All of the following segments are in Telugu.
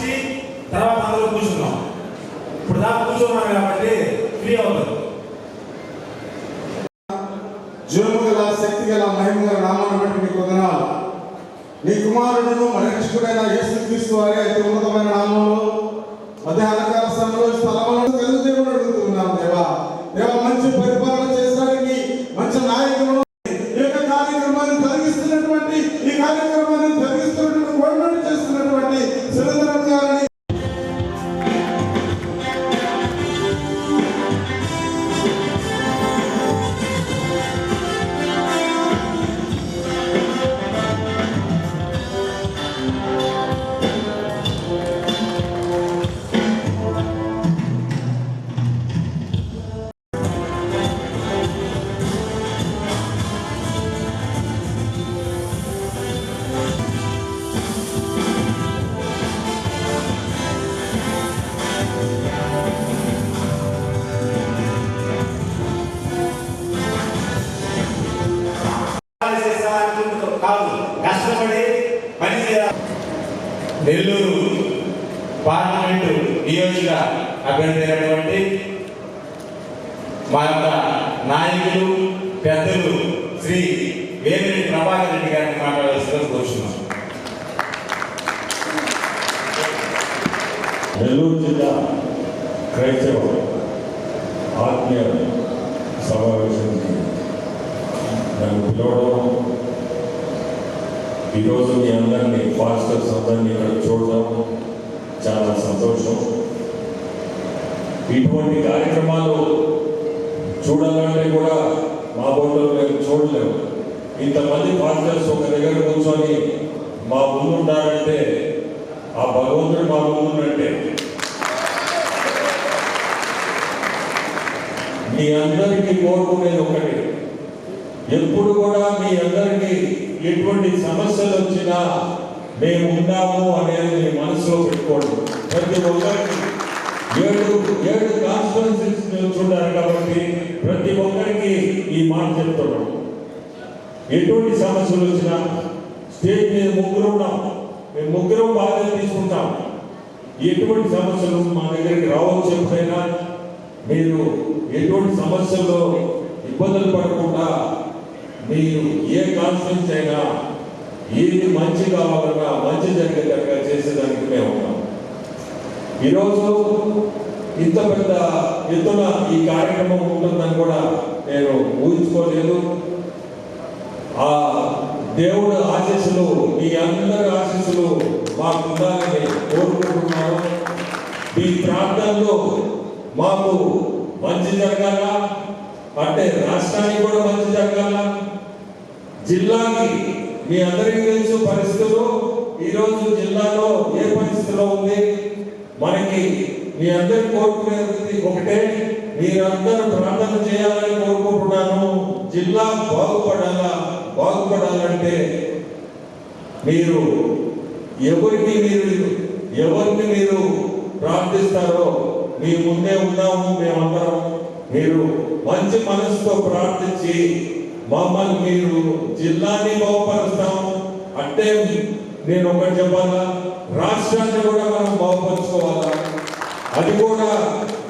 వచ్చి తర్వాత అందరూ కూర్చున్నాం. ఇప్పుడు దాకా కూర్చున్నాం కాబట్టి ఫ్రీ అవుతుంది. జీవము గల శక్తి గల మహిమ గల నామాన్ని బట్టి నీకు వందనాలు. నీ కుమారుడును మన యేసు క్రీస్తు వారి అతి ఉన్నతమైన నామంలో మధ్యాహ్న కాదు. కష్టపడి పని నెల్లూరు పార్లమెంటు నియోజక అభ్యర్థి అయినటువంటి మా యొక్క నాయకులు పెద్దలు శ్రీ వేమిరెడ్డి ప్రభాకర్ రెడ్డి గారిని మాట్లాడాల్సిందిగా కోరుతున్నాం నెల్లూరు జిల్లా క్రైస్తవ ఆత్మీయ సమావేశానికి నన్ను పిలవడం ఈరోజు మీ అందరినీ పాస్టర్స్ అందరినీ ఇక్కడ చూడడం చాలా సంతోషం. ఇటువంటి కార్యక్రమాలు చూడాలంటే కూడా మా బోర్డులో మేము చూడలేము. ఇంతమంది పాస్టర్స్ ఒక దగ్గర కూర్చొని మా ముందు ఉన్నారంటే ఆ భగవంతుడు మా ముందు మీ అందరికీ కోరుకునేది ఒకటి. ఎప్పుడు కూడా మీ అందరికీ ఎటువంటి సమస్యలు వచ్చినా మేము ఉన్నాము అనేది మీ మనసులో పెట్టుకోండి. ప్రతి ఒక్కరికి ఏడు ఏడు కాన్స్టిట్యున్సీస్ చూడాలి కాబట్టి ప్రతి ఒక్కరికి ఈ మాట చెప్తున్నాం. ఎటువంటి సమస్యలు వచ్చినా స్టేజ్ మీద ముగ్గురు ఉన్నాం మేము ముగ్గురం బాధ్యత తీసుకుంటాం. ఎటువంటి సమస్యలు మా దగ్గరికి రావచ్చు ఎప్పుడైనా? మీరు ఎటువంటి సమస్యల్లో ఇబ్బందులు పడకుండా మీరు ఏ కాన్ఫిడెన్స్ అయినా ఏది మంచి కావాలన్నా మంచి జరిగేటట్టుగా చేసేదానికి మేము ఉన్నాం. ఈరోజు ఇంత పెద్ద ఎత్తున ఈ కార్యక్రమం ఉంటుందని కూడా నేను ఊహించుకోలేదు. ఆ దేవుడు ఆశీస్సులు మీ అందరి ఆశీస్సులు మాకు ఉండాలని కోరుకుంటున్నాను. మీ ప్రాంతంలో మాకు మంచి జరగాల? అంటే రాష్ట్రానికి కూడా జిల్లాకి మీ అందరికీ తెలుసు పరిస్థితులు. ఈరోజు జిల్లాలో ఏ పరిస్థితిలో ఉంది? మనకి మీ అందరి కోరుకునేది ఒకటే. మీరందరూ ప్రార్థన చేయాలని కోరుకుంటున్నాను. జిల్లా బాగుపడాలా? బాగుపడాలంటే మీరు ఎవరికి మీరు ఎవరిని మీరు ప్రార్థిస్తారో మీ ముందే ఉన్నాము మేమందరం. మీరు మంచి మనసుతో ప్రార్థించి మమ్మల్ని మీరు జిల్లాని బాగుపరుస్తాము అంటే నేను ఒకటి చెప్పాలా? రాష్ట్రాన్ని కూడా మనం బాగుపరుచుకోవాలా అది కూడా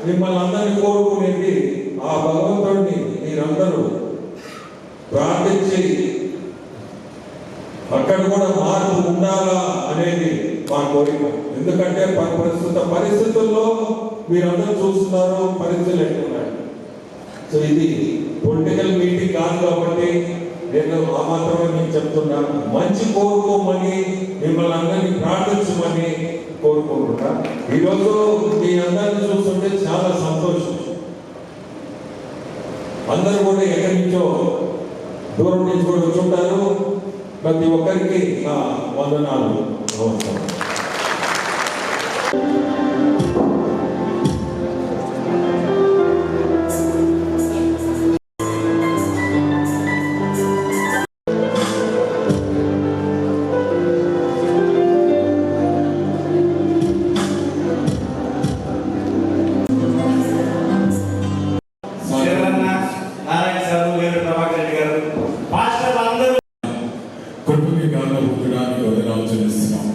మిమ్మల్ని అందరినీ కోరుకునేది ఆ భగవంతుడిని మీరందరూ ప్రార్థించి అక్కడ కూడా మార్పు ఉండాలా అనేది మా కోరిక. ఎందుకంటే ప్రస్తుత పరిస్థితుల్లో మీరందరూ చూస్తున్నారు పరిస్థితులు ఎట్లున్నాయి. సో ఇది పొలిటికల్ మీటింగ్ కాదు కాబట్టి నేను ఆ మాత్రమే మీకు చెప్తున్నాను. మంచి కోరుకోమని మిమ్మల్ని అందరినీ ప్రార్థించమని కోరుకుంటున్నా ఈరోజు మీ అందరిని చూస్తుంటే చాలా సంతోషం. అందరూ కూడా ఎక్కడి నుంచో దూరం నుంచి కూడా వచ్చుంటారు ప్రతి ఒక్కరికి నా వందనాలు. నమస్కారం. పాస్టర్ అందరూ కొట్టుని ఉండడానికి వదనాలు చెల్లిస్తున్నాం.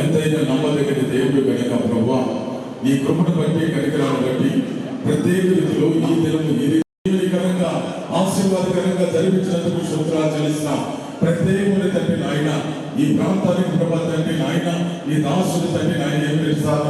ఎంతైనా నమ్మదగిన దేవుడు కనుక ప్రభు ఈ కృపను బట్టి కనికరాన్ని బట్టి ప్రత్యేక రీతిలో ఈ దినము ఇది ఆశీర్వాదకరంగా జరిపించినందుకు సూత్రాలు చెల్లిస్తున్నాం. ప్రత్యేకమైన తండ్రి నాయన ఈ ప్రాంతానికి ప్రభా తండ్రి నాయన ఈ దాసుడి తండ్రి నాయన ఏం